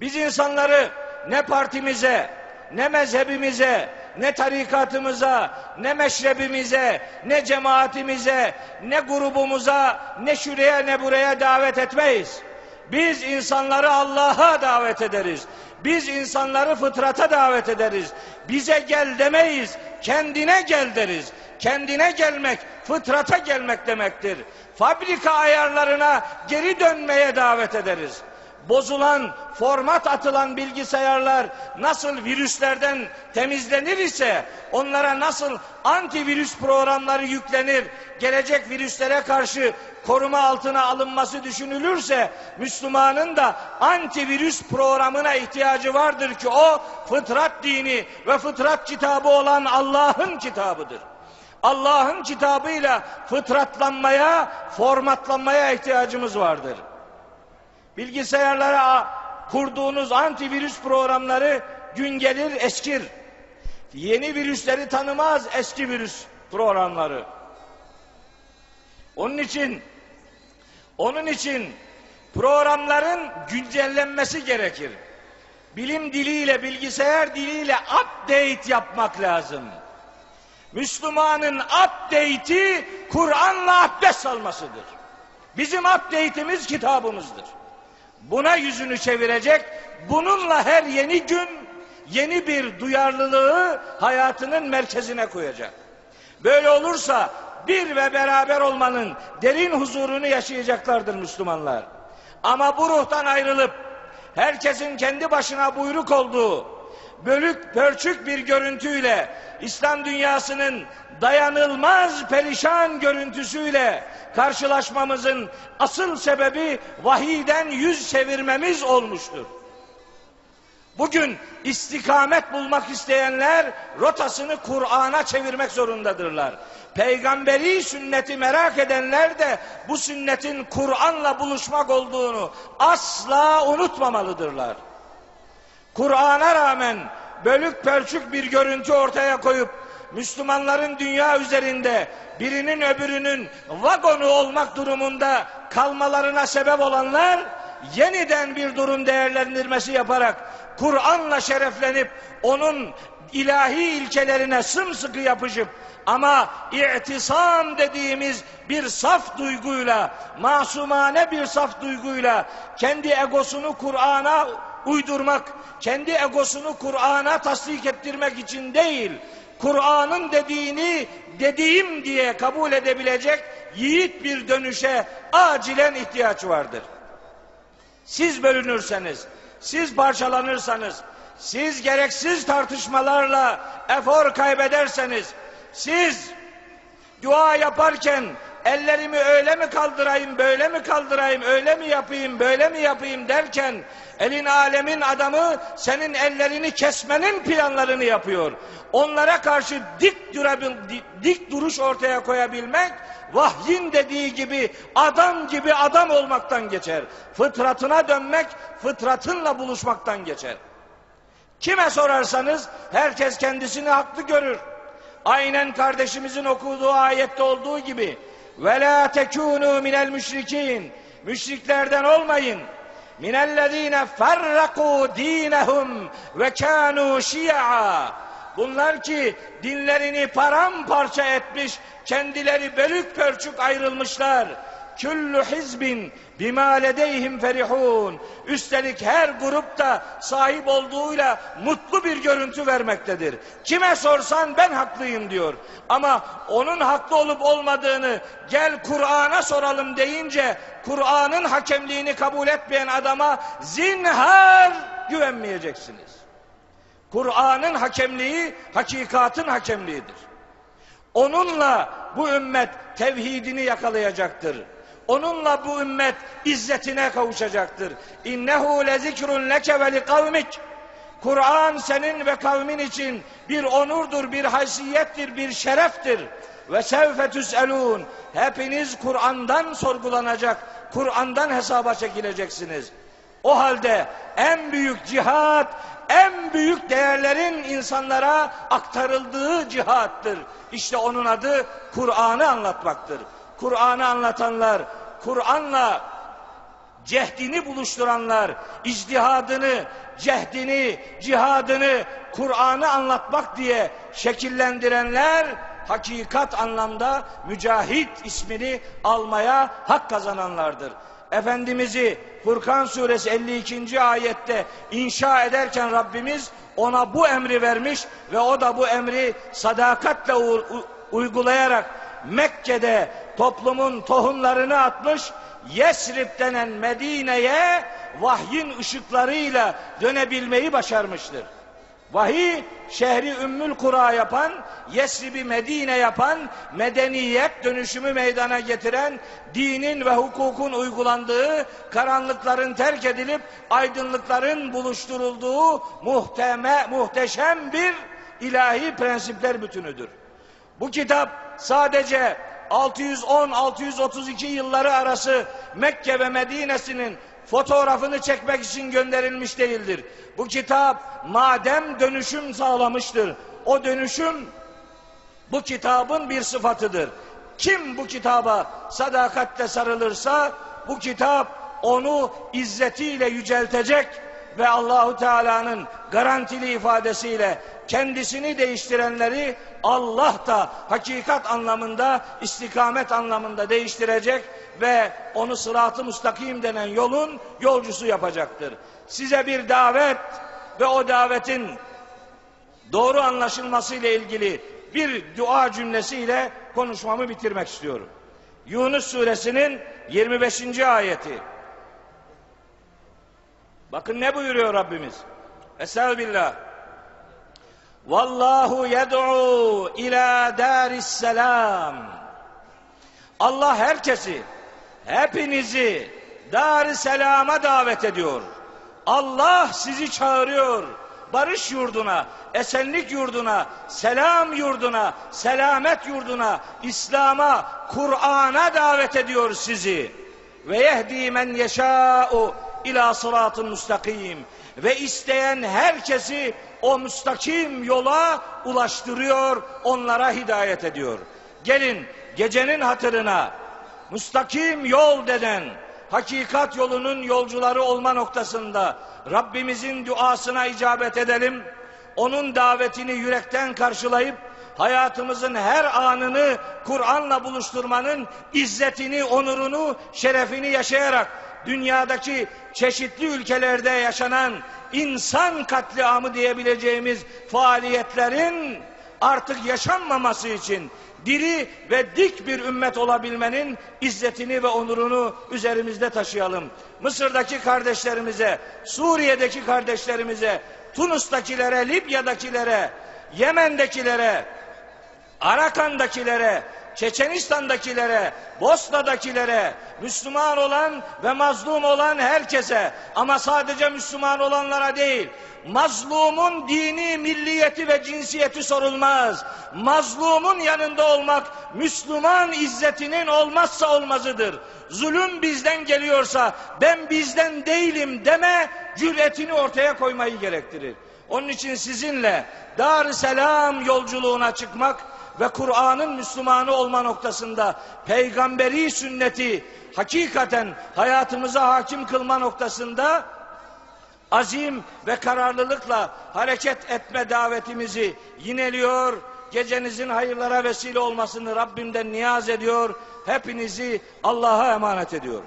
Biz insanları ne partimize, ne mezhebimize, ne tarikatımıza, ne meşrebimize, ne cemaatimize, ne grubumuza, ne şuraya ne buraya davet etmeyiz. Biz insanları Allah'a davet ederiz. Biz insanları fıtrata davet ederiz. Bize gel demeyiz, kendine gel deriz. Kendine gelmek, fıtrata gelmek demektir. Fabrika ayarlarına geri dönmeye davet ederiz bozulan, format atılan bilgisayarlar nasıl virüslerden temizlenir ise onlara nasıl antivirüs programları yüklenir, gelecek virüslere karşı koruma altına alınması düşünülürse Müslümanın da antivirüs programına ihtiyacı vardır ki o fıtrat dini ve fıtrat kitabı olan Allah'ın kitabıdır. Allah'ın kitabıyla fıtratlanmaya, formatlanmaya ihtiyacımız vardır. Bilgisayarlara kurduğunuz antivirüs programları gün gelir eskir. Yeni virüsleri tanımaz eski virüs programları. Onun için onun için programların güncellenmesi gerekir. Bilim diliyle, bilgisayar diliyle update yapmak lazım. Müslümanın update'i Kur'an'la abdest almasıdır. Bizim update'imiz kitabımızdır. Buna yüzünü çevirecek, bununla her yeni gün yeni bir duyarlılığı hayatının merkezine koyacak. Böyle olursa bir ve beraber olmanın derin huzurunu yaşayacaklardır Müslümanlar. Ama bu ruhtan ayrılıp herkesin kendi başına buyruk olduğu bölük pörçük bir görüntüyle İslam dünyasının dayanılmaz perişan görüntüsüyle karşılaşmamızın asıl sebebi vahiden yüz çevirmemiz olmuştur. Bugün istikamet bulmak isteyenler rotasını Kur'an'a çevirmek zorundadırlar. Peygamberi sünneti merak edenler de bu sünnetin Kur'an'la buluşmak olduğunu asla unutmamalıdırlar. Kur'an'a rağmen bölük pörçük bir görüntü ortaya koyup Müslümanların dünya üzerinde birinin öbürünün vagonu olmak durumunda kalmalarına sebep olanlar yeniden bir durum değerlendirmesi yaparak Kur'an'la şereflenip onun ilahi ilkelerine sımsıkı yapışıp ama i'tisam dediğimiz bir saf duyguyla, masumane bir saf duyguyla kendi egosunu Kur'an'a uydurmak, kendi egosunu Kur'an'a tasdik ettirmek için değil, Kur'an'ın dediğini dediğim diye kabul edebilecek yiğit bir dönüşe acilen ihtiyaç vardır. Siz bölünürseniz, siz parçalanırsanız, siz gereksiz tartışmalarla efor kaybederseniz, siz dua yaparken ellerimi öyle mi kaldırayım, böyle mi kaldırayım, öyle mi yapayım, böyle mi yapayım derken elin alemin adamı senin ellerini kesmenin planlarını yapıyor. Onlara karşı dik, durabil, dik duruş ortaya koyabilmek vahyin dediği gibi adam gibi adam olmaktan geçer. Fıtratına dönmek, fıtratınla buluşmaktan geçer. Kime sorarsanız herkes kendisini haklı görür. Aynen kardeşimizin okuduğu ayette olduğu gibi ve la tekunu minel müşrikin müşriklerden olmayın. minellezine ferraku dinehum ve kanu şi'a bunlar ki dinlerini paramparça etmiş kendileri bölük pörçük ayrılmışlar küllü hizbin bima ledeyhim ferihun. Üstelik her grupta sahip olduğuyla mutlu bir görüntü vermektedir. Kime sorsan ben haklıyım diyor. Ama onun haklı olup olmadığını gel Kur'an'a soralım deyince Kur'an'ın hakemliğini kabul etmeyen adama zinhar güvenmeyeceksiniz. Kur'an'ın hakemliği hakikatın hakemliğidir. Onunla bu ümmet tevhidini yakalayacaktır. Onunla bu ümmet izzetine kavuşacaktır. İnnehu lezikrun leke ve li kavmik. Kur'an senin ve kavmin için bir onurdur, bir haysiyettir, bir şereftir. Ve sevfe tüselun. Hepiniz Kur'an'dan sorgulanacak, Kur'an'dan hesaba çekileceksiniz. O halde en büyük cihat, en büyük değerlerin insanlara aktarıldığı cihattır. İşte onun adı Kur'an'ı anlatmaktır. Kur'an'ı anlatanlar, Kur'an'la cehdini buluşturanlar, icdihadını, cehdini, cihadını, Kur'an'ı anlatmak diye şekillendirenler hakikat anlamda mücahit ismini almaya hak kazananlardır. Efendimiz'i Furkan suresi 52. ayette inşa ederken Rabbimiz ona bu emri vermiş ve o da bu emri sadakatle uygulayarak Mekke'de toplumun tohumlarını atmış, Yesrib denen Medine'ye vahyin ışıklarıyla dönebilmeyi başarmıştır. Vahiy şehri Ümmül Kura yapan, Yesrib'i Medine yapan, medeniyet dönüşümü meydana getiren, dinin ve hukukun uygulandığı, karanlıkların terk edilip aydınlıkların buluşturulduğu muhteme, muhteşem bir ilahi prensipler bütünüdür. Bu kitap sadece 610-632 yılları arası Mekke ve Medine'sinin fotoğrafını çekmek için gönderilmiş değildir. Bu kitap madem dönüşüm sağlamıştır. O dönüşüm bu kitabın bir sıfatıdır. Kim bu kitaba sadakatle sarılırsa bu kitap onu izzetiyle yüceltecek ve Allahu Teala'nın garantili ifadesiyle kendisini değiştirenleri Allah da hakikat anlamında, istikamet anlamında değiştirecek ve onu sırat-ı müstakim denen yolun yolcusu yapacaktır. Size bir davet ve o davetin doğru anlaşılması ile ilgili bir dua cümlesiyle konuşmamı bitirmek istiyorum. Yunus suresinin 25. ayeti. Bakın ne buyuruyor Rabbimiz? Estağfirullah. Vallahu yed'u ila daris selam. Allah herkesi, hepinizi dar selama davet ediyor. Allah sizi çağırıyor. Barış yurduna, esenlik yurduna, selam yurduna, selamet yurduna, İslam'a, Kur'an'a davet ediyor sizi. Ve yehdi men yeşâ'u ila sıratın müstakim. Ve isteyen herkesi o müstakim yola ulaştırıyor, onlara hidayet ediyor. Gelin gecenin hatırına müstakim yol denen hakikat yolunun yolcuları olma noktasında Rabbimizin duasına icabet edelim. Onun davetini yürekten karşılayıp hayatımızın her anını Kur'an'la buluşturmanın izzetini, onurunu, şerefini yaşayarak dünyadaki çeşitli ülkelerde yaşanan insan katliamı diyebileceğimiz faaliyetlerin artık yaşanmaması için diri ve dik bir ümmet olabilmenin izzetini ve onurunu üzerimizde taşıyalım. Mısır'daki kardeşlerimize, Suriye'deki kardeşlerimize, Tunus'takilere, Libya'dakilere, Yemen'dekilere, Arakan'dakilere, Çeçenistan'dakilere, Bosna'dakilere, Müslüman olan ve mazlum olan herkese ama sadece Müslüman olanlara değil, mazlumun dini, milliyeti ve cinsiyeti sorulmaz. Mazlumun yanında olmak Müslüman izzetinin olmazsa olmazıdır. Zulüm bizden geliyorsa ben bizden değilim deme cüretini ortaya koymayı gerektirir. Onun için sizinle dar selam yolculuğuna çıkmak ve Kur'an'ın Müslümanı olma noktasında peygamberi sünneti hakikaten hayatımıza hakim kılma noktasında azim ve kararlılıkla hareket etme davetimizi yineliyor. Gecenizin hayırlara vesile olmasını Rabbimden niyaz ediyor. Hepinizi Allah'a emanet ediyorum.